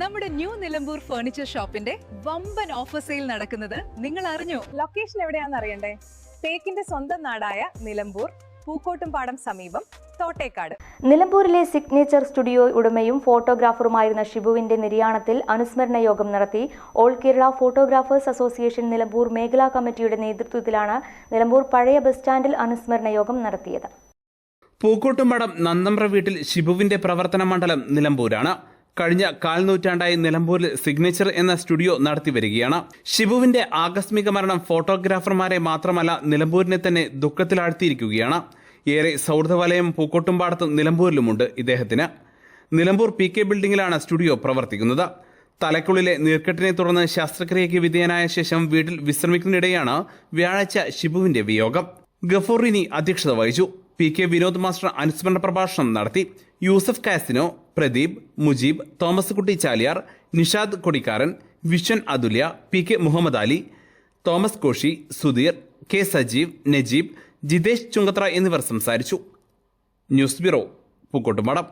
നമ്മുടെ new Nilambur furniture ഷോപ്പിന്റെ വമ്പൻ ഓഫർ സെയിൽ നടക്കുന്നത് നിങ്ങൾ അറിഞ്ഞു? ലൊക്കേഷൻ എവിടെയാണെന്ന് അറിയണ്ടേ? തേക്കിന്റെ സ്വന്തം നാടായ നിലമ്പൂർ പൂക്കോട്ടുംപാടം സമീപം തോട്ടേക്കാട്. നിലമ്പൂരിലെ സിഗ്നേച്ചർ സ്റ്റുഡിയോ ഉടമയും ഫോട്ടോഗ്രാഫറുമായിരുന്ന ഷിബുവിന്റെ നിര്യാണത്തിൽ അനുസ്മരണ യോഗം നടത്തി all Kerala photographers association Nilambur മേഖലാ കമ്മിറ്റിയുടെ നേതൃത്വത്തിലാണ് നിലമ്പൂർ പഴയ ബസ് സ്റ്റാൻഡിൽ അനുസ്മരണ യോഗം നടത്തിയത്. പൂക്കോട്ടുംപടം നന്ദമ്പ്ര വീട്ടിൽ ഷിബുവിന്റെ പ്രവർത്തന മണ്ഡലം നിലമ്പൂരാണ്. കഴിഞ്ഞ കാൽനൂറ്റാണ്ടായി നിലമ്പൂരിൽ സിഗ്നേച്ചർ എന്ന സ്റ്റുഡിയോ നടത്തിവരികയാണ് ഷിബുവിന്റെ ആകസ്മിക മരണം ഫോട്ടോഗ്രാഫർമാരെ മാത്രമല്ല നിലമ്പൂരിനെ തന്നെ ദുഃഖത്തിലാഴ്ത്തിയിരിക്കുകയാണ്. ഏറെ സൗഹൃദവലയം പൂക്കോട്ടുംപാടത്തും നിലമ്പൂരിലുമുണ്ട് ഇദ്ദേഹത്തിന്. നിലമ്പൂർ പി കെ ബിൽഡിംഗിലാണ് സ്റ്റുഡിയോ പ്രവർത്തിക്കുന്നത്. തലക്കുള്ളിലെ നീർക്കെട്ടിനെ തുടർന്ന് ശസ്ത്രക്രിയയ്ക്ക് വിധേയനായ ശേഷം വീട്ടിൽ വിശ്രമിക്കുന്നതിനിടെയാണ് വ്യാഴാഴ്ച ഷിബുവിന്റെ വിയോഗം. ഗഫൂറിനി അധ്യക്ഷത വഹിച്ചു. പി കെ വിനോദ് മാസ്റ്റർ അനുസ്മരണ പ്രഭാഷണം നടത്തി. Yusuf casino Pradeep Mujeeb Thomas Kutty Chaliyar Nishad Kodikkaran Viswan Athulya P K Muhammad Ali Thomas Koshy Sudheer K Sajeev Najeeb Jithesh Chungathara എന്നിവർ സംസാരിച്ചു. News bureau പൂക്കോട്ടുമടം